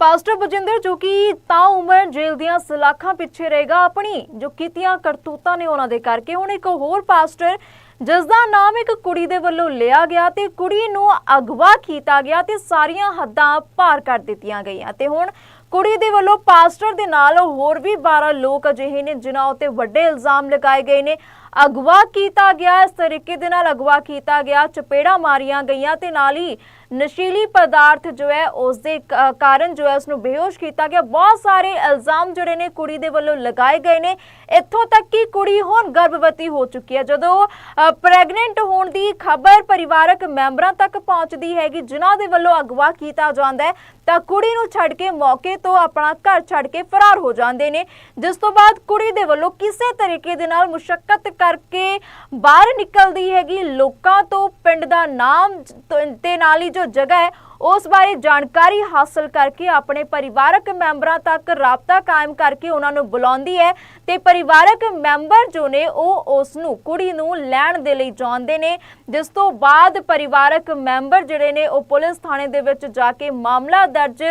Pastor Bajinder, ਜੋ ਕਿ ਤਾਂ ਉਮਰ ਜੇਲ੍ਹ ਦੀਆਂ ਸਲਾਖਾਂ ਪਿੱਛੇ ਰਹੇਗਾ ਆਪਣੀ ਜੋ ਕੀਤੀਆਂ ਕਰਤੂਤਾਂ ਨੇ ਉਹਨਾਂ ਦੇ ਕਰਕੇ। ਹੁਣ ਇੱਕ ਹੋਰ ਪਾਸਟਰ ਜਿਸ ਦਾ ਨਾਮ ਇੱਕ ਕੁੜੀ ਦੇ ਵੱਲੋਂ ਲਿਆ ਗਿਆ ਤੇ ਕੁੜੀ ਨੂੰ ਅਗਵਾ ਕੀਤਾ ਗਿਆ ਤੇ ਸਾਰੀਆਂ ਹੱਦਾਂ ਪਾਰ ਕਰ ਦਿੱਤੀਆਂ ਗਈਆਂ। ਤੇ ਹੁਣ ਕੁੜੀ ਦੇ ਵੱਲੋਂ ਪਾਸਟਰ ਦੇ ਨਾਲ ਹੋਰ ਵੀ 12 ਲੋਕ ਅਜਿਹੇ ਨੇ, ਜਿਨ੍ਹਾਂ ਉੱਤੇ ਵੱਡੇ ਇਲਜ਼ਾਮ ਲਗਾਏ ਗਏ ਨੇ। ਅਗਵਾ ਕੀਤਾ ਗਿਆ, ਇਸ ਤਰੀਕੇ ਦੇ ਨਾਲ ਅਗਵਾ ਕੀਤਾ ਗਿਆ, ਚਪੇੜਾ ਮਾਰੀਆਂ ਗਈਆਂ ਤੇ ਨਾਲ ਹੀ ਨਸ਼ੀਲੀ ਪਦਾਰਥ ਜੋ ਹੈ ਉਸ ਦੇ ਕ- ਕਾਰਨ ਜੋ ਹੈ ਉਸ ਨੂੰ ਬੇਹੋਸ਼ ਕੀਤਾ ਗਿਆ। ਬਹੁਤ ਸਾਰੇ ਇਲਜ਼ਾਮ ਜਿਹੜੇ ਨੇ ਕੁੜੀ ਦੇ ਵੱਲੋਂ ਲਗਾਏ ਗਏ ਨੇ। ਇੱਥੋਂ ਤੱਕ ਕਿ ਕੁੜੀ ਹੁਣ ਗਰਭਵਤੀ ਹੋ ਚੁੱਕੀ ਹੈ। ਜਦੋਂ ਪ੍ਰੈਗਨੈਂਟ ਹੋਣ ਦੀ ਖਬਰ ਪਰਿਵਾਰਕ ਮੈਂਬਰਾਂ ਤੱਕ ਪਹੁੰਚਦੀ ਹੈਗੀ, ਜਿਨ੍ਹਾਂ ਦੇ ਵੱਲੋਂ ਅਗਵਾ ਕੀਤਾ ਜਾਂਦਾ ਹੈ, ਤਾਂ ਕੁੜੀ ਨੂੰ ਛੱਡ ਕੇ ਮੌਕੇ ਤੋਂ ਆਪਣਾ ਘਰ ਛੱਡ ਕੇ ਫਰਾਰ ਹੋ ਜਾਂਦੇ ਨੇ। ਜਿਸ ਤੋਂ ਬਾਅਦ ਕੁੜੀ ਦੇ ਵੱਲੋਂ ਕਿਸੇ ਤਰੀਕੇ ਦੇ ਨਾਲ ਮੁਸ਼ਕਲ ਕਰਕੇ ਬਾਹਰ ਨਿਕਲਦੀ ਹੈਗੀ। ਲੋਕਾਂ ਤੋਂ ਪਿੰਡ ਦਾ ਨਾਮ ਤੇ ਨਾਲ ਹੀ ਜੋ ਜਗ੍ਹਾ ਹੈ, ਉਸ ਬਾਰੇ ਜਾਣਕਾਰੀ ਹਾਸਲ ਕਰਕੇ ਆਪਣੇ ਪਰਿਵਾਰਕ ਮੈਂਬਰਾਂ ਤੱਕ ਰਾਬਤਾ ਕਾਇਮ ਕਰਕੇ ਉਹਨਾਂ ਨੂੰ ਬੁਲਾਉਂਦੀ ਹੈ ਤੇ ਪਰਿਵਾਰਕ ਮੈਂਬਰ ਜੋ ਨੇ, ਉਹ ਉਸ ਨੂੰ, ਕੁੜੀ ਨੂੰ ਲੈਣ ਦੇ ਲਈ ਜਾਂਦੇ ਨੇ। ਜਿਸ ਤੋਂ ਬਾਅਦ ਪਰਿਵਾਰਕ ਮੈਂਬਰ ਜਿਹੜੇ ਨੇ, ਉਹ ਪੁਲਿਸ ਥਾਣੇ ਦੇ ਵਿੱਚ ਜਾ ਕੇ ਮਾਮਲਾ ਦਰਜ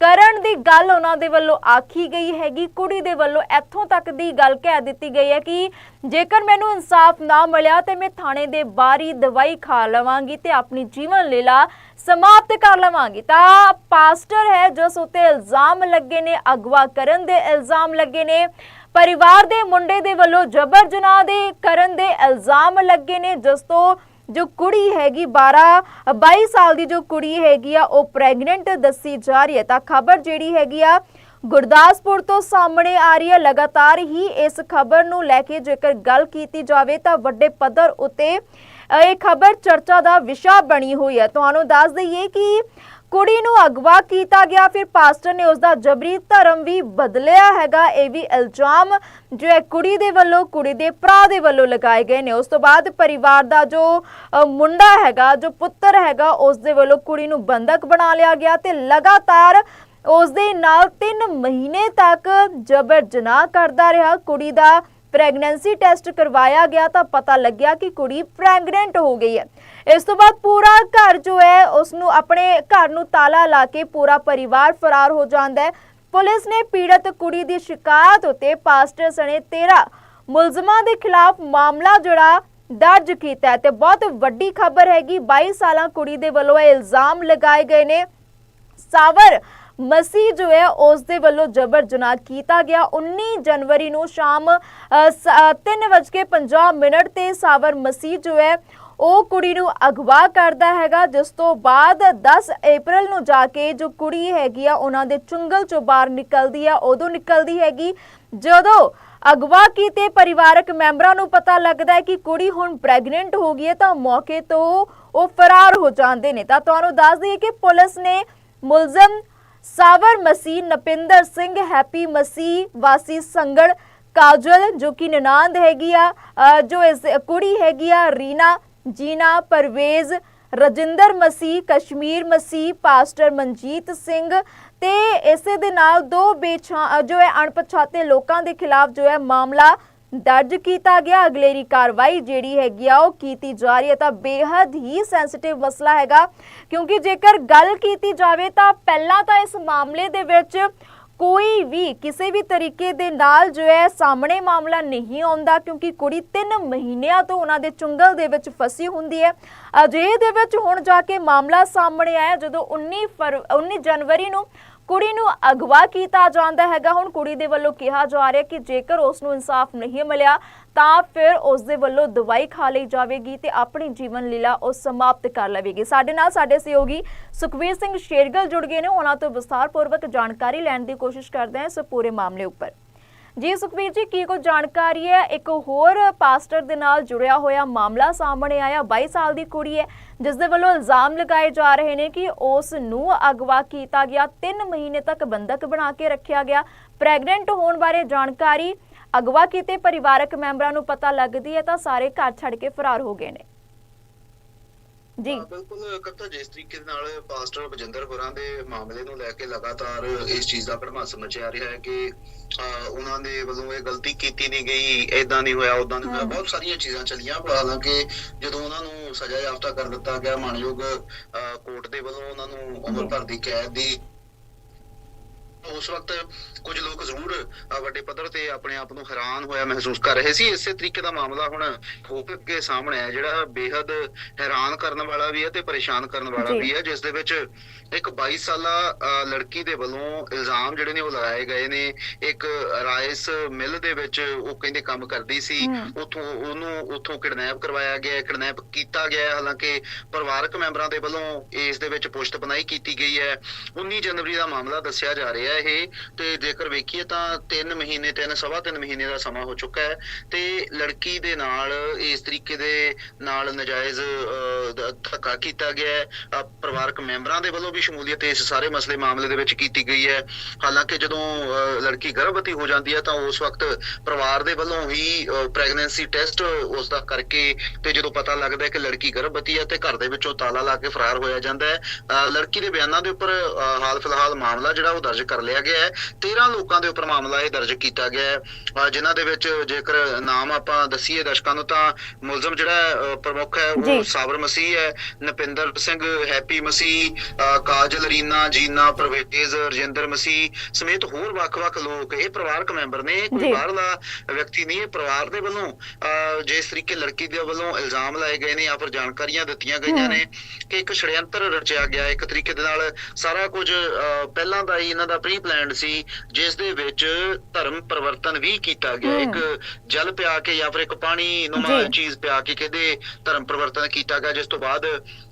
ਕਰਨ ਦੀ ਗੱਲ ਉਹਨਾਂ ਦੇ ਵੱਲੋਂ ਆਖੀ ਗਈ ਹੈਗੀ, ਕੁੜੀ ਦੇ ਵੱਲੋਂ ਇੱਥੋਂ ਤੱਕ ਦੀ ਗੱਲ ਕਹਿ ਦਿੱਤੀ ਗਈ ਹੈ ਕਿ ਜੇਕਰ ਮੈਨੂੰ ਇਨਸਾਫ ਨਾ ਮਿਲਿਆ ਤੇ ਮੈਂ ਥਾਣੇ ਦੇ ਬਾਹਰੀ ਦਵਾਈ ਖਾ ਲਵਾਂਗੀ ਤੇ ਆਪਣੀ ਜੀਵਨ ਲੀਲਾ ਸਮਾਪਤ ਕਰ ਲਵਾਂਗੀ। ਤਾਂ ਪਾਸਟਰ ਹੈ, ਜਿਸ ਉਤੇ ਇਲਜ਼ਾਮ ਲੱਗੇ ਨੇ, ਅਗਵਾ ਕਰਨ ਦੇ ਇਲਜ਼ਾਮ ਲੱਗੇ ਨੇ, ਪਰਿਵਾਰ ਦੇ ਮੁੰਡੇ ਦੇ ਵੱਲੋਂ ਜਬਰ ਜਨਾਹ ਦੇ ਕਰਨ ਦੇ ਇਲਜ਼ਾਮ ਲੱਗੇ ਨੇ, ਜਿਸ ਤੋਂ ਜੋ ਕੁੜੀ ਹੈਗੀ 12 22 ਸਾਲ ਦੀ ਜੋ ਕੁੜੀ ਹੈਗੀ ਆ, ਉਹ ਪ੍ਰੈਗਨੈਂਟ ਦੱਸੀ ਜਾ ਰਹੀ ਹੈ। ਤਾਂ ਖਬਰ ਜਿਹੜੀ ਹੈਗੀ ਆ, ਗੁਰਦਾਸਪੁਰ ਤੋਂ ਸਾਹਮਣੇ ਆ ਰਹੀ ਹੈ। ਲਗਾਤਾਰ ਹੀ ਇਸ ਖਬਰ ਨੂੰ ਲੈ ਕੇ ਜੇਕਰ ਗੱਲ ਕੀਤੀ ਜਾਵੇ, ਤਾਂ ਵੱਡੇ ਪੱਧਰ ਉਤੇ ਇਹ ਖਬਰ ਚਰਚਾ ਦਾ ਵਿਸ਼ਾ ਬਣੀ ਹੋਈ ਹੈ। ਤੁਹਾਨੂੰ ਦੱਸ ਦਈਏ ਕਿ ਕੁੜੀ ਨੂੰ ਅਗਵਾ ਕੀਤਾ ਗਿਆ, ਫਿਰ ਪਾਸਟਰ ਨੇ ਉਸ ਦਾ ਜਬਰੀ ਧਰਮ ਵੀ ਬਦਲਿਆ ਹੈਗਾ, ਇਹ ਵੀ ਇਲਜ਼ਾਮ ਜੋ ਹੈ ਕੁੜੀ ਦੇ ਵੱਲੋਂ, ਕੁੜੀ ਦੇ ਭਰਾ ਦੇ ਵੱਲੋਂ ਲਗਾਏ ਗਏ ਨੇ। ਉਸ ਤੋਂ ਬਾਅਦ ਪਰਿਵਾਰ ਦਾ ਜੋ ਮੁੰਡਾ ਹੈਗਾ, ਜੋ ਪੁੱਤਰ ਹੈਗਾ, ਉਸ ਦੇ ਵੱਲੋਂ ਕੁੜੀ ਨੂੰ ਬੰਦਕ ਬਣਾ ਲਿਆ ਗਿਆ ਤੇ ਲਗਾਤਾਰ ਉਸ ਦੇ ਨਾਲ 3 ਮਹੀਨੇ ਤੱਕ ਜਬਰ ਜਨਾਹ ਕਰਦਾ ਰਿਹਾ। ਕੁੜੀ ਦਾ ਪ੍ਰੈਗਨੈਂਸੀ ਟੈਸਟ ਕਰਵਾਇਆ ਗਿਆ ਤਾਂ ਪਤਾ ਲੱਗਿਆ ਕਿ ਕੁੜੀ ਪ੍ਰੈਗਨੈਂਟ ਹੋ ਗਈ ਹੈ। ਇਸ ਤੋਂ ਬਾਅਦ ਪੂਰਾ ਘਰ ਜੋ ਹੈ ਉਸ ਨੂੰ ਆਪਣੇ ਘਰ ਨੂੰ ਤਾਲਾ ਲਾ ਕੇ ਪੂਰਾ ਪਰਿਵਾਰ ਫਰਾਰ ਹੋ ਜਾਂਦਾ ਹੈ। ਪੁਲਿਸ ਨੇ ਪੀੜਤ ਕੁੜੀ ਦੀ ਸ਼ਿਕਾਇਤ ਉਤੇ ਪਾਸਟਰ ਸਣੇ 13 ਮੁਲਜ਼ਮਾਂ ਦੇ ਖਿਲਾਫ ਮਾਮਲਾ ਜਿਹੜਾ ਦਰਜ ਕੀਤਾ ਹੈ ਤੇ ਬਹੁਤ ਵੱਡੀ ਖਬਰ ਹੈਗੀ 22 ਸਾਲਾਂ ਕੁੜੀ ਦੇ ਵੱਲੋਂ ਇਹ ਇਲਜ਼ਾਮ ਲਗਾਏ ਗਏ ਨੇ। ਸਾਵਰ ਮਸੀਹ ਜੋ ਹੈ, ਉਸ ਦੇ ਵੱਲੋਂ ਜਬਰ ਜਨਾਹ ਕੀਤਾ ਗਿਆ। 19 ਜਨਵਰੀ ਨੂੰ ਸ਼ਾਮ 3:50 ਮਿੰਟ ਤੇ ਸਾਵਰ ਮਸੀਹ ਜੋ ਹੈ, ਉਹ ਕੁੜੀ ਨੂੰ ਅਗਵਾ ਕਰਦਾ ਹੈਗਾ, ਜਿਸ ਤੋਂ ਬਾਅਦ 10 ਅਪ੍ਰੈਲ ਨੂੰ ਜਾ ਕੇ ਜੋ ਕੁੜੀ ਹੈਗੀ ਆ, ਉਹਨਾਂ ਦੇ ਚੁੰਗਲ ਚੋਂ ਬਾਹਰ ਨਿਕਲਦੀ ਆ, ਉਦੋਂ ਨਿਕਲਦੀ ਹੈਗੀ। ਜਦੋਂ ਅਗਵਾ ਕੀਤੇ ਪਰਿਵਾਰਕ ਮੈਂਬਰਾਂ ਨੂੰ ਪਤਾ ਲੱਗਦਾ ਹੈ ਕਿ ਕੁੜੀ ਹੁਣ ਪ੍ਰੈਗਨੈਂਟ ਹੋ ਗਈ ਹੈ, ਤਾਂ ਮੌਕੇ ਤੋਂ ਉਹ ਫਰਾਰ ਹੋ ਜਾਂਦੇ ਨੇ। ਤਾਂ ਤੁਹਾਨੂੰ ਦੱਸ ਦਈਏ ਕਿ ਪੁਲਿਸ ਨੇ ਮੁਲਜ਼ਮ ਸਾਵਰ ਮਸੀਹ ਨਪਿੰਦਰ ਸਿੰਘ ਹੈਪੀ ਮਸੀਹ ਵਾਸੀ ਸੰਗੜ ਕਾਜਲ, ਜੋ ਕਿ ਨਨਾੰਦ ਹੈਗੀ ਆ ਜੋ ਇਸ ਕੁੜੀ ਹੈਗੀ ਆ, ਰੀਨਾ, ਜੀਨਾ, ਪਰਵੇਜ਼, ਰਜਿੰਦਰ ਮਸੀਹ, ਕਸ਼ਮੀਰ ਮਸੀਹ, ਪਾਸਟਰ ਮਨਜੀਤ ਸਿੰਘ ਤੇ ਇਸੇ ਦੇ ਨਾਲ ਦੋ ਬੇਛਾਂ ਜੋ ਹੈ ਅਣਪਛਾਤੇ ਲੋਕਾਂ ਦੇ ਖਿਲਾਫ ਜੋ ਹੈ ਮਾਮਲਾ ਦਰਜ ਕੀਤਾ ਗਿਆ। ਅਗਲੇਰੀ ਕਾਰਵਾਈ ਜਿਹੜੀ ਹੈਗੀ ਆ, ਉਹ ਕੀਤੀ ਜਾ ਰਹੀ ਹੈ। ਤਾਂ ਬੇहद ਹੀ ਸੈਂਸਿਟਿਵ ਮਸਲਾ ਹੈਗਾ। ਕਿਉਂਕਿ ਜੇਕਰ ਗੱਲ ਕੀਤੀ ਜਾਵੇ, ਤਾਂ ਪਹਿਲਾਂ ਤਾਂ ਇਸ ਮਾਮਲੇ ਦੇ ਵਿੱਚ ਕੋਈ ਵੀ, ਕਿਸੇ ਵੀ ਤਰੀਕੇ ਦੇ ਨਾਲ ਜੋ ਹੈ, ਸਾਹਮਣੇ ਮਾਮਲਾ ਨਹੀਂ ਆਉਂਦਾ। ਕਿਉਂਕਿ ਕੁੜੀ 3 ਮਹੀਨਿਆਂ ਤੋਂ ਉਹਨਾਂ ਦੇ ਚੁੰਗਲ ਦੇ ਵਿੱਚ ਫਸੀ ਹੁੰਦੀ ਹੈ। ਅਜੇ ਦੇ ਵਿੱਚ ਹੁਣ ਜਾ ਕੇ ਮਾਮਲਾ ਸਾਹਮਣੇ ਆਇਆ। ਜਦੋਂ 19 ਫਰ 19 ਜਨਵਰੀ ਨੂੰ ਕੁੜੀ ਨੂੰ ਅਗਵਾ ਕੀਤਾ ਜਾਂਦਾ ਹੈਗਾ। ਹੁਣ ਕੁੜੀ ਦੇ ਵੱਲੋਂ ਕਿਹਾ ਜਾ ਰਿਹਾ ਕਿ ਜੇਕਰ ਉਸ ਨੂੰ ਇਨਸਾਫ ਨਹੀਂ ਮਿਲਿਆ, ਤਾਂ ਫਿਰ ਉਸ ਦੇ ਵੱਲੋਂ ਦਵਾਈ ਖਾ ਲਈ ਜਾਵੇਗੀ ਤੇ ਆਪਣੀ ਜੀਵਨ ਲੀਲਾ ਉਹ ਸਮਾਪਤ ਕਰ ਲਵੇਗੀ। ਸਾਡੇ ਨਾਲ ਸਾਡੇ ਸਹਿਯੋਗੀ ਸੁਖਵੀਰ ਸਿੰਘ ਸ਼ੇਰਗਲ ਜੁੜ ਗਏ ਨੇ। ਉਹਨਾਂ ਤੋਂ ਵਿਸਥਾਰਪੂਰਵਕ ਜਾਣਕਾਰੀ ਲੈਣ ਦੀ ਕੋਸ਼ਿਸ਼ ਕਰਦੇ ਹਾਂ ਇਸ ਪੂਰੇ ਮਾਮਲੇ ਉੱਪਰ। ਜੀ ਸੁਖਵੀਰ ਜੀ, ਕੀ ਕੋਈ ਜਾਣਕਾਰੀ ਹੈ? ਇੱਕ ਹੋਰ ਪਾਸਟਰ ਦੇ ਨਾਲ ਜੁੜਿਆ ਹੋਇਆ ਮਾਮਲਾ ਸਾਹਮਣੇ ਆਇਆ 22 ਸਾਲ ਦੀ ਕੁੜੀ ਹੈ, ਜਿਸ ਦੇ ਵੱਲੋਂ ਇਲਜ਼ਾਮ ਲਗਾਏ ਜਾ ਰਹੇ ਨੇ ਕਿ ਉਸ ਨੂੰ ਅਗਵਾ ਕੀਤਾ ਗਿਆ। 3 ਮਹੀਨੇ ਤੱਕ ਬੰਦਕ ਬਣਾ ਕੇ ਰੱਖਿਆ ਗਿਆ। ਪ੍ਰੈਗਨੈਂਟ ਹੋਣ ਬਾਰੇ ਜਾਣਕਾਰੀ, ਅਗਵਾ ਕੀਤੇ ਪਰਿਵਾਰਕ ਮੈਂਬਰਾਂ ਨੂੰ ਪਤਾ ਲੱਗਦੀ ਹੈ ਤਾਂ ਸਾਰੇ ਘਰ ਛੱਡ ਕੇ ਫਰਾਰ ਹੋ ਗਏ ਨੇ। ਜੀ ਬਿਲਕੁਲ ਕਥਾ ਜਿਸ ਤਰੀਕੇ ਦੇ ਨਾਲ ਪਾਸਟਰ ਬਜਿੰਦਰ ਹੋਰਾਂ ਦੇ ਮਾਮਲੇ ਨੂੰ ਲੈ ਕੇ ਲਗਾਤਾਰ ਇਸ ਚੀਜ਼ ਦਾ ਭੜਮਾਸ ਮਚਿਆ ਰਿਹਾ ਹੈ ਕਿ ਉਹਨਾਂ ਦੇ ਵੱਲੋਂ ਇਹ ਗਲਤੀ ਕੀਤੀ ਨਹੀਂ ਗਈ ਐਦਾਂ ਨਹੀਂ ਹੋਇਆ ਉਦਾਂ ਨਹੀਂ ਹੋਇਆ। ਬਹੁਤ ਸਾਰੀਆਂ ਚੀਜ਼ਾਂ ਚੱਲੀਆਂ ਪਰ ਹਾਲਾਂਕਿ ਜਦੋਂ ਉਹਨਾਂ ਨੂੰ ਸਜ਼ਾ ਯਾਫਤਾ ਕਰ ਦਿੱਤਾ ਗਿਆ ਮਾਨਯੋਗ ਕੋਰਟ ਦੇ ਵੱਲੋਂ ਉਹਨਾਂ ਨੂੰ ਉਮਰ। ਭਰ ਦੀ ਕੈਦ ਦੀ ਉਸ ਵਕਤ ਕੁਝ ਲੋਕ ਜ਼ਰੂਰ ਵੱਡੇ ਪੱਧਰ ਤੇ ਆਪਣੇ ਆਪ ਨੂੰ ਹੈਰਾਨ ਹੋਇਆ ਮਹਿਸੂਸ ਕਰ ਰਹੇ ਸੀ ਇਸੇ ਤਰੀਕੇ ਦਾ ਮਾਮਲਾ ਹੁਣ ਖੋਪ ਕੇ ਸਾਹਮਣੇ ਆਇਆ ਜਿਹੜਾ ਬੇहद ਹੈਰਾਨ ਕਰਨ ਵਾਲਾ ਵੀ ਹੈ ਤੇ ਪਰੇਸ਼ਾਨ ਕਰਨ ਵਾਲਾ। ਵੀ ਹੈ ਜਿਸ ਦੇ ਵਿੱਚ ਇੱਕ 22 ਸਾਲਾ ਲੜਕੀ ਦੇ ਵੱਲੋਂ ਇਲਜ਼ਾਮ ਜਿਹੜੇ ਨੇ ਉਹ ਲਗਾਏ ਗਏ ਨੇ ਇੱਕ ਰਾਈਸ ਮਿਲ ਦੇ ਵਿੱਚ ਉਹ ਕਹਿੰਦੇ ਕੰਮ ਕਰਦੀ ਸੀ। ਉਥੋਂ ਉਹਨੂੰ ਉਥੋਂ ਕਿਡਨੈਪ ਕਰਵਾਇਆ ਗਿਆ ਕਿਡਨੈਪ ਕੀਤਾ ਗਿਆ। ਹਾਲਾਂਕਿ ਪਰਿਵਾਰਕ ਮੈਂਬਰਾਂ ਦੇ ਵੱਲੋਂ ਇਸ ਦੇ ਵਿੱਚ ਪੁਸ਼ਤ ਪਨਾਈ ਕੀਤੀ ਗਈ ਹੈ 19 ਜਨਵਰੀ ਦਾ ਮਾਮਲਾ ਦੱਸਿਆ ਜਾ ਰਿਹਾ ਹੈ ਇਹ ਤੇ ਜੇਕਰ ਵੇਖੀਏ ਤਾਂ 3 ਮਹੀਨੇ ਤਿੰਨ ਸਵਾ ਤਿੰਨ ਮਹੀਨੇ ਦਾ ਸਮਾਂ ਹੋ ਚੁੱਕਾ ਹੈ ਤੇ ਲੜਕੀ ਦੇ ਨਾਲ ਇਸ ਤਰੀਕੇ ਦੇ ਨਾਲ ਨਜਾਇਜ਼ ਧੱਕਾ ਕੀਤਾ ਗਿਆ ਹੈ। ਪਰਿਵਾਰਕ ਮੈਂਬਰਾਂ ਦੇ ਵੱਲੋਂ ਵੀ ਸ਼ਮੂਲੀਅਤ ਇਸ ਸਾਰੇ ਮਸਲੇ ਮਾਮਲੇ ਦੇ ਵਿੱਚ ਕੀਤੀ ਗਈ ਹੈ। ਹਾਲਾਂਕਿ ਜਦੋਂ ਲੜਕੀ ਗਰਭਵਤੀ ਹੋ ਜਾਂਦੀ ਹੈ ਤਾਂ ਉਸ ਵਕਤ ਪਰਿਵਾਰ ਦੇ ਵੱਲੋਂ ਹੀ ਪ੍ਰੈਗਨੈਂਸੀ ਟੈਸਟ ਉਸ ਦਾ ਕਰਕੇ ਤੇ ਜਦੋਂ ਪਤਾ ਲੱਗਦਾ ਹੈ ਕਿ ਲੜਕੀ ਗਰਭਵਤੀ ਹੈ ਤੇ ਘਰ ਦੇ ਵਿੱਚੋਂ ਤਾਲਾ ਲਾ ਕੇ ਫਰਾਰ ਹੋਇਆ ਜਾਂਦਾ ਹੈ। ਅਹ, ਲੜਕੀ ਦੇ ਬਿਆਨਾਂ ਦੇ ਉੱਪਰ ਹਾਲ ਫਿਲਹਾਲ ਮਾਮਲਾ ਜਿਹੜਾ ਉਹ ਦਰਜ ਕਰ ਲਿਆ ਗਿਆ ਹੈ। 13 ਲੋਕਾਂ ਦੇ ਉੱਪਰ ਮਾਮਲਾ ਇਹ ਦਰਜ ਕੀਤਾ ਗਿਆ ਹੈ ਜਿਨ੍ਹਾਂ ਦੇ ਵਿੱਚ ਜੇਕਰ ਨਾਮ ਆਪਾਂ ਦਸੀਏ ਦਰਸ਼ਕਾਂ ਨੂੰ ਤਾਂ ਮੁਲਜ਼ਮ ਜਿਹੜਾ ਪ੍ਰਮੁੱਖ ਹੈ। ਉਹ ਸਾਬਰ ਮਸੀਹ ਹੈ ਨਪਿੰਦਰ ਸਿੰਘ ਹੈਪੀ ਮਸੀਹ ਕਾਜਲ ਰੀਨਾ ਜੀਨਾ ਪ੍ਰਵੇਜ਼ ਰਜਿੰਦਰ ਮਸੀਹ ਸਮੇਤ ਹੋਰ ਵੱਖ-ਵੱਖ ਲੋਕ ਇਹ ਪਰਿਵਾਰਕ ਮੈਂਬਰ ਨੇ। ਕੋਈ ਬਾਹਰਲਾ ਵਿਅਕਤੀ ਨਹੀਂ ਇਹ ਪਰਿਵਾਰ ਦੇ ਵੱਲੋਂ ਜਿਸ ਤਰੀਕੇ ਲੜਕੀ ਦੇ ਵੱਲੋਂ ਇਲਜ਼ਾਮ ਲਾਏ ਗਏ ਨੇ ਜਾਂ ਫਿਰ ਜਾਣਕਾਰੀਆਂ ਦਿੱਤੀਆਂ ਗਈਆਂ। ਨੇ ਕਿ ਇੱਕ ਛੜਯੰਤਰ ਰਚਿਆ ਗਿਆ ਇੱਕ ਤਰੀਕੇ ਦੇ ਨਾਲ ਸਾਰਾ ਕੁਝ ਪਹਿਲਾਂ ਦਾ ਹੀ ਇਹਨਾਂ ਦਾ ਪ੍ਰੀ ਪਲਾਨਡ ਸੀ ਜਿਸ ਦੇ ਵਿੱਚ ਧਰਮ ਪਰਿਵਰਤਨ ਵੀ ਕੀਤਾ ਗਿਆ। ਇੱਕ ਜਲ ਪਿਆ ਕੇ ਜਾਂ ਫਿਰ ਇੱਕ ਪਾਣੀ ਨੁਮਾ ਜੀ। ਚੀਜ਼ ਪਿਆ ਕੇ ਕਹਿੰਦੇ ਧਰਮ ਪਰਿਵਰਤਨ ਕੀਤਾ ਗਿਆ ਜਿਸ ਤੋਂ ਬਾਅਦ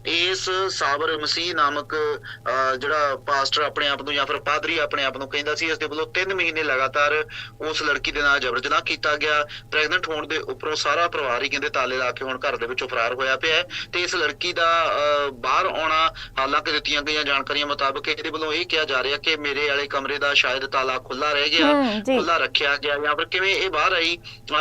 ਇਸ ਸਾਬਰ ਮਸੀਹ ਨਾਮਕ ਜਿਹੜਾ ਪਾਸਟਰ ਆਪਣੇ ਆਪ ਨੂੰ ਜਾਂ ਫਿਰ ਪਾਦਰੀ ਆਪਣੇ ਆਪ ਨੂੰ ਕਹਿੰਦਾ ਸੀ ਇਸ ਦੇ ਵੱਲੋਂ 3 ਮਹੀਨੇ ਲਗਾਤਾਰ ਉਸ ਲੜਕੀ ਦੇ ਨਾਲ ਜਬਰ ਜਨਾਹ ਕੀਤਾ ਗਿਆ ਪ੍ਰੈਗਨੈਂਟ ਹੋਣ ਦੇ ਉੱਪਰੋਂ ਸਾਰਾ ਪਰਿਵਾਰ ਹੀ ਕਹਿੰਦੇ ਤਾਲੇ ਲਾ ਕੇ ਹੁਣ ਘਰ ਦੇ ਵਿੱਚੋਂ ਫਰਾਰ ਹੋਇਆ ਪਿਆ ਹੈ ਤੇ ਇਸ ਲੜਕੀ ਦਾ ਬਾਹਰ ਆਉਣਾ ਹਾਲਾਂਕਿ ਦਿੱਤੀਆਂ ਗਈਆਂ ਜਾਣਕਾਰੀਆਂ ਮੁਤਾਬਕ ਇਹਦੇ ਵੱਲੋਂ ਇਹ ਕਿਹਾ ਜਾ ਰਿਹਾ ਕਿ ਮੇਰੇ ਵਾਲੇ ਕਮਰੇ ਦਾ ਸ਼ਾਇਦ ਤਾਲਾ ਖੁੱਲਾ ਰਹਿ ਗਿਆ ਜੀ। ਖੁੱਲਾ ਰੱਖਿਆ ਗਿਆ ਜਾਂ ਫਿਰ ਕਿਵੇਂ ਇਹ ਬਾਹਰ ਆਈ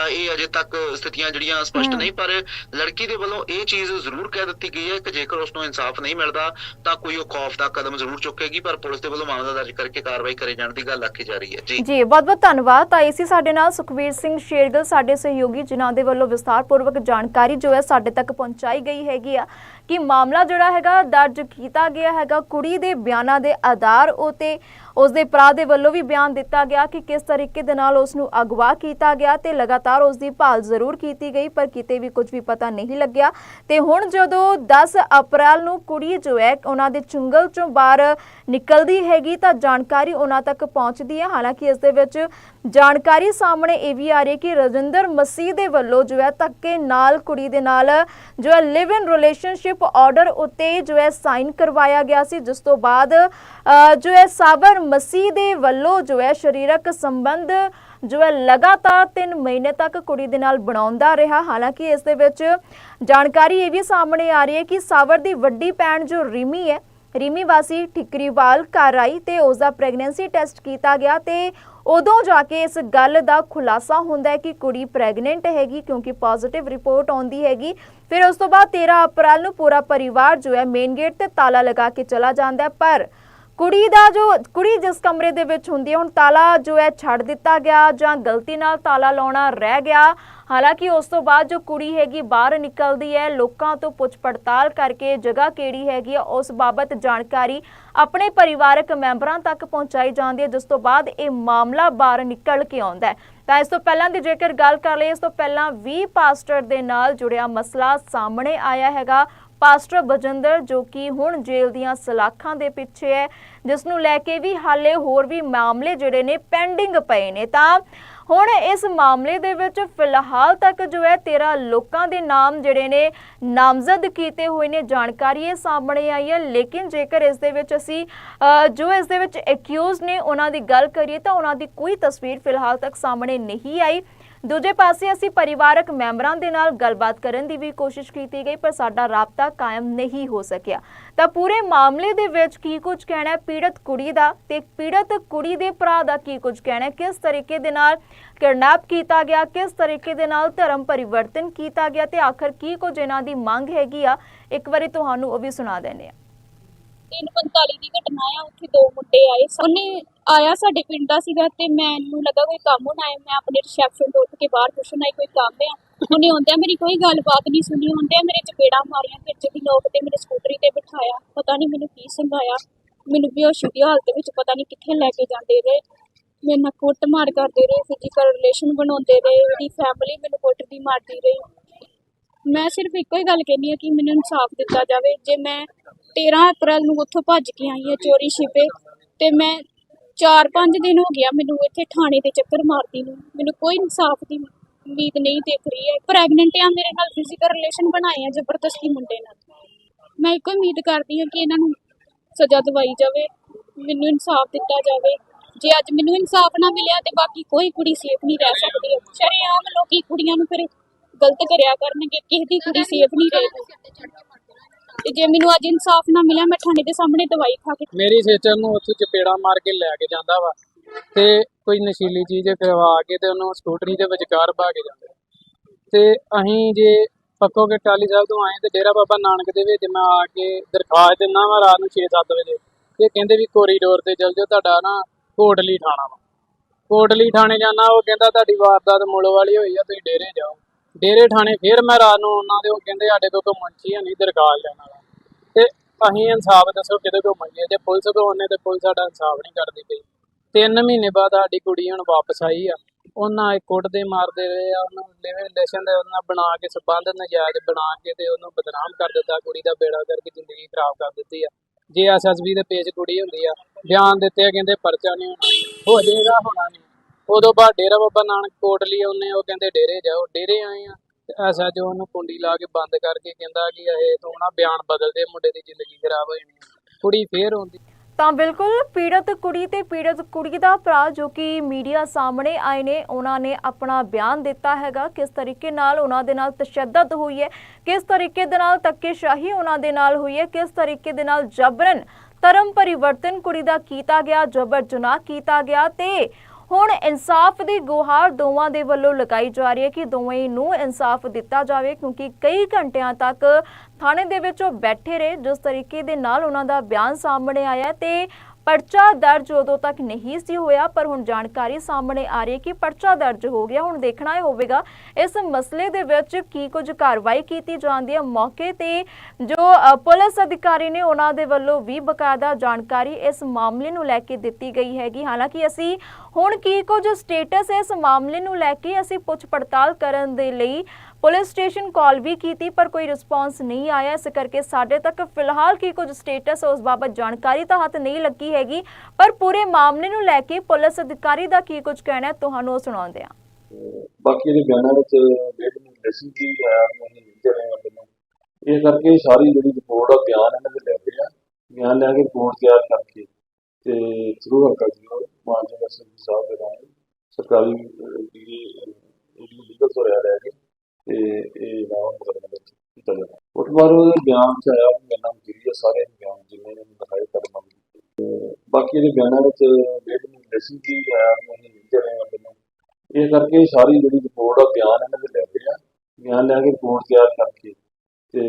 ਇਹ ਅਜੇ ਤੱਕ ਸਥਿਤੀਆਂ ਜਿਹੜੀਆਂ ਸਪਸ਼ਟ। ਨਹੀਂ ਪਰ ਲੜਕੀ ਦੇ ਵੱਲੋਂ ਇਹ ਚੀਜ਼ ਜ਼ਰੂਰ ਕਹਿ ਦਿੱਤੀ ਗਈ ਹੈ ਕਿ ਜੇਕਰ ਉਸ ਨੂੰ ਇਨਸਾਫ ਨਹੀਂ ਮਿਲਦਾ, ਤਾਂ ਕੋਈ ਉਹ ਖੌਫ ਦਾ ਕਦਮ ਜ਼ਰੂਰ ਚੁੱਕੇਗੀ, ਪਰ ਪੁਲਿਸ ਦੇ ਵੱਲੋਂ ਮਾਮਲਾ ਦਰਜ ਕਰਕੇ ਕਾਰਵਾਈ ਕਰੇ ਜਾਣ ਦੀ ਗੱਲ ਆਖੀ ਜਾ ਰਹੀ ਹੈ। ਜੀ। ਜੀ, ਬਹੁਤ ਬਹੁਤ ਧੰਨਵਾਦ। ਤਾਂ ਇਸੀ ਸਾਡੇ ਨਾਲ ਸੁਖਵੀਰ ਸਿੰਘ ਸ਼ੇਰਗਲ, ਸਾਡੇ ਸਹਿਯੋਗੀ, ਜਿਨ੍ਹਾਂ ਦੇ ਵੱਲੋਂ ਵਿਸਥਾਰਪੂਰਵਕ ਜਾਣਕਾਰੀ ਜੋ ਹੈ ਸਾਡੇ ਤੱਕ ਪਹੁੰਚਾਈ ਗਈ ਹੈਗੀ ਆ। ਕਿ ਮਾਮਲਾ ਜਿਹੜਾ ਹੈਗਾ ਦਰਜ ਕੀਤਾ ਗਿਆ ਹੈਗਾ। ਕੁੜੀ ਦੇ ਬਿਆਨਾਂ ਦੇ ਆਧਾਰ ਉਤੇ ਉਸ ਦੇ ਭਰਾ ਦੇ ਵੱਲੋਂ ਵੀ ਬਿਆਨ ਦਿੱਤਾ ਗਿਆ ਕਿ ਕਿਸ ਤਰੀਕੇ ਦੇ ਨਾਲ ਉਸ ਨੂੰ ਅਗਵਾ ਕੀਤਾ ਗਿਆ ਤੇ ਲਗਾਤਾਰ ਉਸ ਦੀ ਭਾਲ ਜ਼ਰੂਰ ਕੀਤੀ ਗਈ, ਪਰ ਕਿਤੇ ਵੀ ਕੁਝ ਵੀ ਪਤਾ ਨਹੀਂ ਲੱਗਿਆ। ਤੇ ਹੁਣ ਜਦੋਂ 10 ਅਪ੍ਰੈਲ ਨੂੰ ਕੁੜੀ ਜੋ ਹੈ, ਉਹਨਾਂ ਦੇ ਚੁੰਗਲ ਚੋਂ ਬਾਹਰ ਨਿਕਲਦੀ ਹੈਗੀ ਤਾਂ ਜਾਣਕਾਰੀ ਉਹਨਾਂ ਤੱਕ ਪਹੁੰਚਦੀ ਹੈ। ਹਾਲਾਂਕਿ ਇਸ ਦੇ ਵਿੱਚ ਜਾਣਕਾਰੀ ਸਾਹਮਣੇ ਇਹ ਵੀ ਆ ਰਹੀ ਹੈ ਕਿ ਰਜਿੰਦਰ ਮਸੀਹ ਦੇ ਵੱਲੋਂ ਜੋ ਹੈ, ਧੱਕੇ ਨਾਲ ਕੁੜੀ ਦੇ ਨਾਲ ਜੋ ਹੈ ਲਿਵ ਇਨ ਰਿਲੇਸ਼ਨਸ਼ਿਪ ਆਰਡਰ ਉੱਤੇ ਜੋ ਹੈ ਸਾਈਨ ਕਰਵਾਇਆ ਗਿਆ ਸੀ, ਜਿਸ ਤੋਂ ਬਾਅਦ ਜੋ ਹੈ ਸਾਬਰ ਮਸੀਹ ਦੇ ਵੱਲੋਂ ਜੋ ਹੈ ਸਰੀਰਕ ਸੰਬੰਧ ਜੋ ਹੈ ਲਗਾਤਾਰ 3 ਮਹੀਨੇ ਤੱਕ ਕੁੜੀ ਦੇ ਨਾਲ ਬਣਾਉਂਦਾ ਰਿਹਾ। ਹਾਲਾਂਕਿ ਇਸ ਦੇ ਵਿੱਚ ਜਾਣਕਾਰੀ ਇਹ ਵੀ ਸਾਹਮਣੇ ਆ ਰਹੀ ਹੈ ਕਿ ਸਾਵਰ ਦੀ ਵੱਡੀ ਭੈਣ ਜੋ ਰਿਮੀ ਹੈ ਰਿਮੀ ਵਾਸੀ ਠਿਕਰੀਵਾਲ ਘਰ ਆਈ ਤੇ ਉਸ ਦਾ ਪ੍ਰੈਗਨੈਂਸੀ ਟੈਸਟ ਕੀਤਾ ਗਿਆ ਤੇ ਉਦੋਂ ਜਾ ਕੇ ਇਸ ਗੱਲ ਦਾ ਖੁਲਾਸਾ ਹੁੰਦਾ ਹੈ ਕਿ ਕੁੜੀ ਪ੍ਰੈਗਨੈਂਟ ਹੈਗੀ ਕਿਉਂਕਿ ਪੋਜ਼ਿਟਿਵ ਰਿਪੋਰਟ ਆਉਂਦੀ ਹੈਗੀ। ਫਿਰ ਉਸ ਤੋਂ ਬਾਅਦ 13 ਅਪ੍ਰੈਲ ਨੂੰ ਪੂਰਾ ਪਰਿਵਾਰ ਜੋ ਹੈ ਮੇਨ ਗੇਟ ਤੇ ਤਾਲਾ ਲਗਾ ਕੇ ਚਲਾ ਜਾਂਦਾ ਪਰ ਕੁੜੀ ਦਾ ਜੋ, ਕੁੜੀ ਜਿਸ ਕਮਰੇ ਦੇ ਵਿੱਚ ਹੁੰਦੀ ਹੈ, ਹੁਣ ਤਾਲਾ ਜੋ ਹੈ ਛੱਡ ਦਿੱਤਾ ਗਿਆ ਜਾਂ ਗਲਤੀ ਨਾਲ ਤਾਲਾ ਲਾਉਣਾ ਰਹਿ ਗਿਆ। ਹਾਲਾਂਕਿ ਉਸ ਤੋਂ ਬਾਅਦ ਜੋ ਕੁੜੀ ਹੈਗੀ, ਬਾਹਰ ਨਿਕਲਦੀ ਹੈ, ਲੋਕਾਂ ਤੋਂ ਪੁੱਛ ਪੜਤਾਲ ਕਰਕੇ ਜਗ੍ਹਾ ਕਿਹੜੀ ਹੈਗੀ ਆ ਉਸ ਬਾਬਤ ਜਾਣਕਾਰੀ ਆਪਣੇ ਪਰਿਵਾਰਕ ਮੈਂਬਰਾਂ ਤੱਕ ਪਹੁੰਚਾਈ ਜਾਂਦੀ ਹੈ, ਜਿਸ ਤੋਂ ਬਾਅਦ ਇਹ ਮਾਮਲਾ ਬਾਹਰ ਨਿਕਲ ਕੇ ਆਉਂਦਾ ਹੈ। ਤਾਂ ਇਸ ਤੋਂ ਪਹਿਲਾਂ ਦੀ ਜੇਕਰ ਗੱਲ ਕਰ ਲਈਏ, ਇਸ ਤੋਂ ਪਹਿਲਾਂ 20 ਪਾਸਟਰ ਦੇ ਨਾਲ ਜੁੜਿਆ ਮਸਲਾ ਸਾਹਮਣੇ ਆਇਆ ਹੈਗਾ। ਪਾਸਟਰ ਬਜਿੰਦਰ, ਜੋ ਕਿ ਹੁਣ ਜੇਲ੍ਹ ਦੀਆਂ ਸਲਾਖਾਂ ਦੇ ਪਿੱਛੇ ਹੈ ਜਿਸ ਨੂੰ ਲੈ ਕੇ ਵੀ ਹਾਲੇ ਹੋਰ ਵੀ ਮਾਮਲੇ ਜਿਹੜੇ ਨੇ ਪੈਂਡਿੰਗ ਪਏ ਨੇ। ਤਾਂ ਹੁਣ ਇਸ ਮਾਮਲੇ ਦੇ ਵਿੱਚ ਫਿਲਹਾਲ ਤੱਕ ਜੋ ਹੈ 13 ਲੋਕਾਂ ਦੇ ਨਾਮ ਜਿਹੜੇ ਨੇ ਨਾਮਜ਼ਦ ਕੀਤੇ ਹੋਏ ਨੇ। ਜਾਣਕਾਰੀ ਇਹ ਸਾਹਮਣੇ ਆਈ ਹੈ। ਲੇਕਿਨ ਜੇਕਰ ਇਸ ਦੇ ਵਿੱਚ ਅਸੀਂ ਜੋ ਇਸ ਦੇ ਵਿੱਚ ਐਕਿਊਜ਼ ਨੇ, ਉਹਨਾਂ ਦੀ ਗੱਲ ਕਰੀਏ ਤਾਂ ਉਹਨਾਂ ਦੀ ਕੋਈ ਤਸਵੀਰ ਫਿਲਹਾਲ ਤੱਕ ਸਾਹਮਣੇ ਨਹੀਂ ਆਈ। ਦੂਜੇ ਪਾਸੇ ਅਸੀਂ ਪਰਿਵਾਰਕ ਮੈਂਬਰਾਂ ਦੇ ਨਾਲ ਗੱਲਬਾਤ ਕਰਨ ਦੀ ਵੀ ਕੋਸ਼ਿਸ਼ ਕੀਤੀ ਗਈ, ਪਰ ਸਾਡਾ ਰਾਬਤਾ ਕਾਇਮ ਨਹੀਂ ਹੋ ਸਕਿਆ। ਤਾਂ ਪੂਰੇ ਮਾਮਲੇ ਦੇ ਵਿੱਚ ਕੀ ਕੁਝ ਕਹਿਣਾ ਪੀੜਤ ਕੁੜੀ ਦਾ ਤੇ ਪੀੜਤ ਕੁੜੀ ਦੇ ਭਰਾ ਦਾ ਕੀ ਕੁਝ ਕਹਿਣਾ ਕਿਸ ਤਰੀਕੇ ਦੇ ਨਾਲ ਕਿਡਨੈਪ ਕੀਤਾ ਗਿਆ? ਕਿਸ ਤਰੀਕੇ ਦੇ ਨਾਲ ਧਰਮ ਪਰਿਵਰਤਨ ਕੀਤਾ ਗਿਆ? ਤੇ ਆਖਰ ਕੀ ਕੁਝ ਇਹਨਾਂ ਦੀ ਮੰਗ ਹੈਗੀ ਆ? ਇੱਕ ਵਾਰੀ ਤੁਹਾਨੂੰ ਉਹ ਵੀ ਸੁਣਾ ਦਿੰਦੇ ਆ 345 ਦੀ ਘਟਨਾ ਆ, ਉੱਥੇ ਦੋ ਮੁੰਡੇ ਆਏ। ਉਹਨੇ ਆਇਆ ਸਾਡੇ ਪਿੰਡ ਦਾ ਸੀਗਾ ਤੇ ਮੈਨੂੰ ਲੱਗਾ ਕੋਈ ਕੰਮ ਹੋਣਾ ਹੈ। ਮੈਂ ਆਪਣੇ ਰਿਸੈਪਸ਼ਨ ਤੋਂ ਉੱਠ ਕੇ ਬਾਹਰ ਪੁੱਛਣ ਆਈ, ਕੋਈ ਕੰਮ ਆ। ਉਹਨੇ ਆਉਂਦਿਆਂ ਮੇਰੀ ਕੋਈ ਗੱਲਬਾਤ ਨਹੀਂ ਸੁਣੀ। ਹੁੰਦਿਆਂ ਮੇਰੇ ਚਪੇੜਾ ਮਾਰੀਆਂ ਖਿੱਚ ਦੀ ਲੋਕ ਤੇ ਮੇਰੇ ਸਕੂਟਰੀ ਤੇ ਬਿਠਾਇਆ, ਪਤਾ ਨਹੀਂ ਮੈਨੂੰ ਕੀ ਸੰਭਾਇਆ ਮੈਨੂੰ ਬੇਹੋਸ਼ੀ ਦੀ ਹਾਲਤ ਵਿੱਚ ਪਤਾ ਨਹੀਂ ਕਿੱਥੇ ਲੈ ਕੇ ਜਾਂਦੇ ਰਹੇ। ਮੇਰੇ ਨਾਲ ਕੁੱਟਮਾਰ ਕਰਦੇ ਰਹੇ ਫਿਜ਼ੀਕਲ ਰਿਲੇਸ਼ਨ ਬਣਾਉਂਦੇ ਰਹੇ। ਉਹਦੀ ਫੈਮਿਲੀ ਮੈਨੂੰ ਕੁੱਟਦੀ ਮਾਰਦੀ ਰਹੀ। ਮੈਂ ਸਿਰਫ ਇੱਕੋ ਹੀ ਗੱਲ ਕਹਿੰਦੀ ਹਾਂ ਕਿ ਮੈਨੂੰ ਇਨਸਾਫ ਦਿੱਤਾ ਜਾਵੇ। ਜੇ ਮੈਂ 13 ਅਪ੍ਰੈਲ ਨੂੰ ਉੱਥੋਂ ਭੱਜ ਕੇ ਆਈ ਹਾਂ ਚੋਰੀ ਛਿਪੇ, ਤੇ ਮੈਂ 4-5 ਦਿਨ ਹੋ ਗਿਆ ਮੈਨੂੰ ਇੱਥੇ ਥਾਣੇ ਦੇ ਚੱਕਰ ਮਾਰਦੀ ਨੂੰ। ਮੈਨੂੰ ਕੋਈ ਇਨਸਾਫ ਦੀ ਉਮੀਦ ਨਹੀਂ ਦਿਖ ਰਹੀ ਹੈ। ਪ੍ਰੈਗਨੈਂਟ ਆ, ਮੇਰੇ ਨਾਲ ਫਿਜ਼ੀਕਲ ਰਿਲੇਸ਼ਨ ਬਣਾਏ ਆ ਜ਼ਬਰਦਸਤੀ ਮੁੰਡੇ ਨਾਲ। ਮੈਂ ਇੱਕੋ ਉਮੀਦ ਕਰਦੀ ਹਾਂ ਕਿ ਇਹਨਾਂ ਨੂੰ ਸਜ਼ਾ ਦਿਵਾਈ ਜਾਵੇ, ਮੈਨੂੰ ਇਨਸਾਫ ਦਿੱਤਾ ਜਾਵੇ। ਜੇ ਅੱਜ ਮੈਨੂੰ ਇਨਸਾਫ ਨਾ ਮਿਲਿਆ ਤੇ ਬਾਕੀ ਕੋਈ ਕੁੜੀ ਸੇਫ ਨਹੀਂ ਰਹਿ ਸਕਦੀ। ਸ਼ਰੇਆਮ ਲੋਕੀ ਕੁੜੀਆਂ ਨੂੰ ਫਿਰ ਗਲਤ ਕਰਿਆ ਕਰਨਗੇ ਕਿਸੇ ਦੀ ਕੁੜੀ ਸੇਫ ਨਹੀਂ ਰਹੇਗੀ। ਤੇ ਜੇ ਮੈਨੂੰ ਅੱਜ ਇਨਸਾਫ ਨਾ ਮਿਲਿਆ ਮੈਂ ਥਾਣੇ ਦੇ ਸਾਹਮਣੇ ਦਵਾਈ ਖਾ ਕੇ ਮੇਰੀ ਸਿਸਟਰ ਨੂੰ ਉੱਥੇ ਚਪੇੜਾ ਮਾਰ ਕੇ ਲੈ ਕੇ ਜਾਂਦਾ ਵਾ ਤੇ ਕੋਈ ਨਸ਼ੀਲੀ ਚੀਜ਼ ਕਰਵਾ ਕੇ ਤੇ ਉਹਨੂੰ ਸਕੂਟਰੀ ਦੇ ਵਿਚਕਾਰ ਪਾ ਕੇ ਜਾਂਦਾ। ਤੇ ਅਸੀਂ ਜੇ ਪੱਕੋ ਕੇ ਟਾਲੀ ਸਾਹਿਬ ਤੋਂ ਆਏ ਤੇ ਡੇਰਾ ਬਾਬਾ ਨਾਨਕ ਦੇ ਵਿੱਚ ਮੈਂ ਆ ਕੇ ਦਰਖਾਸਤ ਦਿੰਦਾ ਵਾ ਰਾਤ ਨੂੰ 6-7 ਵਜੇ। ਤੇ ਕਹਿੰਦੇ ਵੀ ਕੋਰੀਡੋਰ ਤੇ ਚਲ ਜਾਓ ਤੁਹਾਡਾ ਨਾ ਕੋਟਲੀ ਥਾਣਾ ਵਾ। ਕੋਟਲੀ ਥਾਣੇ ਜਾਣਾ ਉਹ ਕਹਿੰਦਾ ਤੁਹਾਡੀ ਵਾਰਦਾਤ ਮੁੱਲ ਵਾਲੀ ਹੋਈ ਆ ਤੁਸੀਂ ਡੇਰੇ ਜਾਓ। ਡੇਰੇ ਥਾਣੇ ਫਿਰ ਮੈਂ ਰਾਤ ਨੂੰ ਉਹਨਾਂ ਦੇ ਉਹ ਕਹਿੰਦੇ ਸਾਡੇ ਕੋਲ ਕੋਈ ਮੁੰਚੀ ਨਹੀਂ ਦਰਖਾਸਤ ਲੈਣ ਵਾਲਾ। ਤੇ ਅਸੀਂ ਇਨਸਾਫ ਦੱਸੋ ਕਿਹਦੇ ਕੋਲ ਮੰਗੀਏ? ਜੇ ਪੁਲਿਸ ਕੋਲ ਉਹਨੇ ਤੇ ਪੁਲਿਸ ਸਾਡਾ ਇਨਸਾਫ ਨਹੀਂ ਕਰਦੀ ਪਈ। ਤਿੰਨ ਮਹੀਨੇ ਬਾਅਦ ਸਾਡੀ ਕੁੜੀ ਹੁਣ ਵਾਪਸ ਆਈ ਆ। ਉਹਨਾਂ ਇਹ ਕੁੱਟਦੇ ਮਾਰਦੇ ਰਹੇ ਆ, ਉਹਨੂੰ ਲਿਵਿੰਗ ਰਿਲੇਸ਼ਨ ਦੇ ਉਹਨਾਂ ਬਣਾ ਕੇ, ਸਬੰਧ ਨਜਾਇਜ਼ ਬਣਾ ਕੇ ਤੇ ਉਹਨੂੰ ਬਦਨਾਮ ਕਰ ਦਿੱਤਾ, ਕੁੜੀ ਦਾ ਬੇੜਾ ਕਰਕੇ ਜ਼ਿੰਦਗੀ ਖਰਾਬ ਕਰ ਦਿੱਤੀ ਆ। ਜੇ ਐਸਐਸਬੀ ਦੇ ਪੇਜ ਕੁੜੀ ਹੁੰਦੀ ਆ, ਬਿਆਨ ਦਿੱਤੇ ਕਹਿੰਦੇ ਪਰਚਾ ਨਹੀਂ ਹੋਣਾ, ਹੋ ਜਾਏਗਾ, ਹੋਣਾ ਨਹੀਂ। ਉਦੋਂ ਬਾਅਦ ਡੇਰਾ ਬਾਬਾ ਨਾਨਕ ਕੋਟਲੀ ਉਹਨੇ ਉਹ ਕਹਿੰਦੇ ਡੇਰੇ ਜਾਓ, ਡੇਰੇ ਆਏ ਆ ਐਸਾ ਜੋ ਉਹਨੂੰ ਕੁੰਡੀ ਲਾ ਕੇ ਬੰਦ ਕਰਕੇ ਕਹਿੰਦਾ ਕਿ ਇਹ ਤੂੰ ਨਾ ਬਿਆਨ ਬਦਲ ਦੇ ਮੁੰਡੇ ਦੀ ਜ਼ਿੰਦਗੀ ਖਰਾਬ ਹੋ ਜਾਣੀ ਕੁੜੀ ਫੇਰ ਹੁੰਦੀ ਤਾਂ ਬਿਲਕੁਲ ਪੀੜਤ ਕੁੜੀ ਤੇ ਪੀੜਤ ਕੁੜੀ ਦਾ ਭਰਾ ਜੋ ਕਿ ਮੀਡੀਆ ਸਾਹਮਣੇ ਆਏ ਨੇ, ਉਹਨਾਂ ਨੇ ਆਪਣਾ ਬਿਆਨ ਦਿੱਤਾ ਹੈਗਾ, ਕਿਸ ਤਰੀਕੇ ਨਾਲ ਉਹਨਾਂ ਦੇ ਨਾਲ ਤਸ਼ੱਦਦ ਹੋਈ ਹੈ, ਕਿਸ ਤਰੀਕੇ ਦੇ ਨਾਲ ਧੱਕੇਸ਼ਾਹੀ ਉਹਨਾਂ ਦੇ ਨਾਲ ਹੋਈ ਹੈ, ਕਿਸ ਤਰੀਕੇ ਦੇ ਨਾਲ ਜਬਰਨ ਧਰਮ ਪਰਿਵਰਤਨ ਕੁੜੀ ਦਾ ਕੀਤਾ ਗਿਆ, ਜਬਰ ਜਨਾਹ ਕੀਤਾ ਗਿਆ ਤੇ ਹੁਣ ਇਨਸਾਫ ਦੀ ਗੁਹਾਰ ਦੋਵਾਂ ਦੇ ਵੱਲੋਂ ਲਗਾਈ ਜਾ ਰਹੀ ਹੈ ਕਿ ਦੋਵੇਂ ਨੂੰ ਇਨਸਾਫ ਦਿੱਤਾ ਜਾਵੇ, ਕਿਉਂਕਿ ਕਈ ਘੰਟਿਆਂ ਤੱਕ ਥਾਣੇ ਦੇ ਵਿੱਚ ਉਹ ਬੈਠੇ ਰਹੇ। ਜਿਸ ਤਰੀਕੇ ਦੇ ਨਾਲ ਉਹਨਾਂ ਦਾ ਬਿਆਨ ਸਾਹਮਣੇ ਆਇਆ ਤੇ ਪਰਚਾ ਦਰਜ ਉਦੋਂ ਤੱਕ ਨਹੀਂ ਸੀ ਹੋਇਆ, ਪਰ ਹੁਣ ਜਾਣਕਾਰੀ ਸਾਹਮਣੇ ਆ ਰਹੀ ਹੈ ਕਿ ਪਰਚਾ ਦਰਜ ਹੋ ਗਿਆ। ਹੁਣ ਦੇਖਣਾ ਇਹ ਹੋਵੇਗਾ, ਇਸ ਮਸਲੇ ਦੇ ਵਿੱਚ ਕੀ ਕੁਝ ਕਾਰਵਾਈ ਕੀਤੀ ਜਾਂਦੀ ਹੈ। ਮੌਕੇ ਤੇ ਜੋ ਪੁਲਿਸ ਅਧਿਕਾਰੀ ਨੇ ਉਹਨਾਂ ਦੇ ਵੱਲੋਂ ਵੀ ਬਕਾਇਦਾ ਜਾਣਕਾਰੀ ਇਸ ਮਾਮਲੇ ਨੂੰ ਲੈ ਕੇ ਦਿੱਤੀ ਗਈ ਹੈਗੀ। ਹਾਲਾਂਕਿ ਅਸੀਂ ਹੁਣ ਕੀ ਕੁਝ ਸਟੇਟਸ ਇਸ ਮਾਮਲੇ ਨੂੰ ਲੈ ਕੇ ਅਸੀਂ ਪੁੱਛ ਪੜਤਾਲ ਕਰਨ ਦੇ ਲਈ ਪੁਲਿਸ ਸਟੇਸ਼ਨ ਕਾਲ ਵੀ ਕੀਤੀ, ਪਰ ਕੋਈ ਰਿਸਪਾਂਸ ਨਹੀਂ ਆਇਆ। ਇਸ ਕਰਕੇ ਸਾਡੇ ਤੱਕ ਫਿਲਹਾਲ ਕੀ ਕੁਝ ਸਟੇਟਸ, ਉਸ ਬਾਬਤ ਜਾਣਕਾਰੀ ਤਾਂ ਹੱਥ ਨਹੀਂ ਲੱਗੀ ਹੈਗੀ, ਪਰ ਪੂਰੇ ਮਾਮਲੇ ਨੂੰ ਲੈ ਕੇ ਪੁਲਿਸ ਅਧਿਕਾਰੀ ਦਾ ਕੀ ਕੁਝ ਕਹਿਣਾ ਹੈ, ਤੁਹਾਨੂੰ ਉਹ ਸੁਣਾਉਂਦੇ ਹਾਂ। ਬਾਕੀ ਇਹਦੇ ਬਿਆਨਾਂ ਵਿੱਚ ਡੇਢ ਨੂੰ ਦੱਸੀ ਕੀ ਆਇਆ ਨਹੀਂ ਲਿਖਦੇ ਰਹੇ ਬੰਦੇ ਨੇ। ਇਹ ਕਰਕੇ ਸਾਰੀ ਜਿਹੜੀ ਰਿਪੋਰਟ ਆ, ਬਿਆਨ ਇਹਨਾਂ ਦੇ ਲੈ ਗਏ ਆ। ਬਿਆਨ ਲੈ ਕੇ ਰਿਪੋਰਟ ਤਿਆਰ ਕਰਕੇ ਤੇ ਥਰੂ ਹਲਕਾ ਜੀ ਉਹ ਮਾਨਜਨ ਸਿੰਘ ਸਾਹਿਬ ਦੇ ਨਾਲ। ਸਰਕਾਰੀ ਡੀਏ ਇਹਨੂੰ ਲੀਗਲ ਤੋਂ ਰਿਆ ਲੈ ਕੇ ਤੇ ਇਹ ਨਾਮ ਮੁਕਦਮੇ ਵਿੱਚ ਕੀਤਾ ਜਾਣਾ ਉਸ ਉਹਦੇ ਬਿਆਨ ਚ ਆਇਆ ਕਿ ਮੇਰਾ ਨਾਮ ਗਿਰੀ ਆ ਸਾਰੇ ਬਿਆਨ ਜਿੰਨੇ ਨੇ ਦਿਖਾਏ ਕਦਮ ਤੇ ਬਾਕੀ ਇਹਦੇ ਬਿਆਨਾਂ ਵਿੱਚ ਡੇਢ ਨੂੰ ਦੱਸੀ ਕੀ ਆਇਆ ਨਹੀਂ ਲਿਖਦੇ ਰਹੇ ਬੰਦੇ ਇਹ ਕਰਕੇ ਸਾਰੀ ਜਿਹੜੀ ਰਿਪੋਰਟ ਆ, ਬਿਆਨ ਇਹਨਾਂ ਦੇ ਲੈ ਕੇ ਆ। ਬਿਆਨ ਲੈ ਕੇ ਰਿਪੋਰਟ ਤਿਆਰ ਕਰਕੇ ਤੇ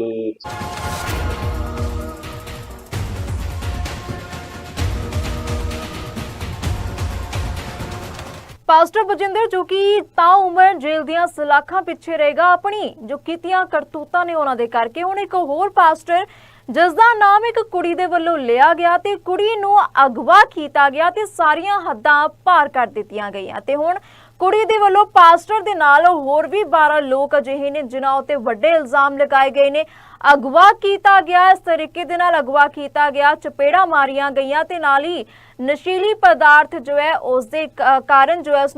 ਪਾਸਟਰ ਬਜਿੰਦਰ, ਜੋ ਕਿ ਤਾਂ ਉਮਰ ਜੇਲ੍ਹ ਦੀਆਂ ਸਲਾਖਾਂ ਪਿੱਛੇ ਰਹੇਗਾ ਆਪਣੀ ਜੋ ਕੀਤੀਆਂ ਕਰਤੂਤਾਂ ਨੇ ਉਹਨਾਂ ਦੇ ਕਰਕੇ। ਹੁਣ ਇੱਕ ਹੋਰ ਪਾਸਟਰ, ਜਿਸ ਦਾ ਨਾਮ ਇੱਕ ਕੁੜੀ ਦੇ ਵੱਲੋਂ ਲਿਆ ਗਿਆ ਤੇ ਕੁੜੀ ਨੂੰ ਅਗਵਾ ਕੀਤਾ ਗਿਆ ਤੇ ਸਾਰੀਆਂ ਹੱਦਾਂ ਪਾਰ ਕਰ ਦਿੱਤੀਆਂ ਗਈਆਂ। ਤੇ ਹੁਣ ਕੁੜੀ ਦੇ ਵੱਲੋਂ ਪਾਸਟਰ ਦੇ ਨਾਲ ਹੋਰ ਵੀ 12 ਲੋਕ ਅਜਿਹੇ ਨੇ, ਜਿਨ੍ਹਾਂ ਉੱਤੇ ਵੱਡੇ ਇਲਜ਼ਾਮ ਲਗਾਏ ਗਏ ਨੇ। ਅਗਵਾ ਕੀਤਾ ਗਿਆ, ਇਸ ਤਰੀਕੇ ਦੇ ਨਾਲ ਅਗਵਾ ਕੀਤਾ ਗਿਆ, ਚਪੇੜਾ ਮਾਰੀਆਂ ਗਈਆਂ ਤੇ ਨਾਲ ਹੀ ਨਸ਼ੀਲੀ ਪਦਾਰਥ ਜੋ ਹੈ ਉਸ ਦੇ ਕਾਰਨ ਜੋ ਹੈ, ਉਸ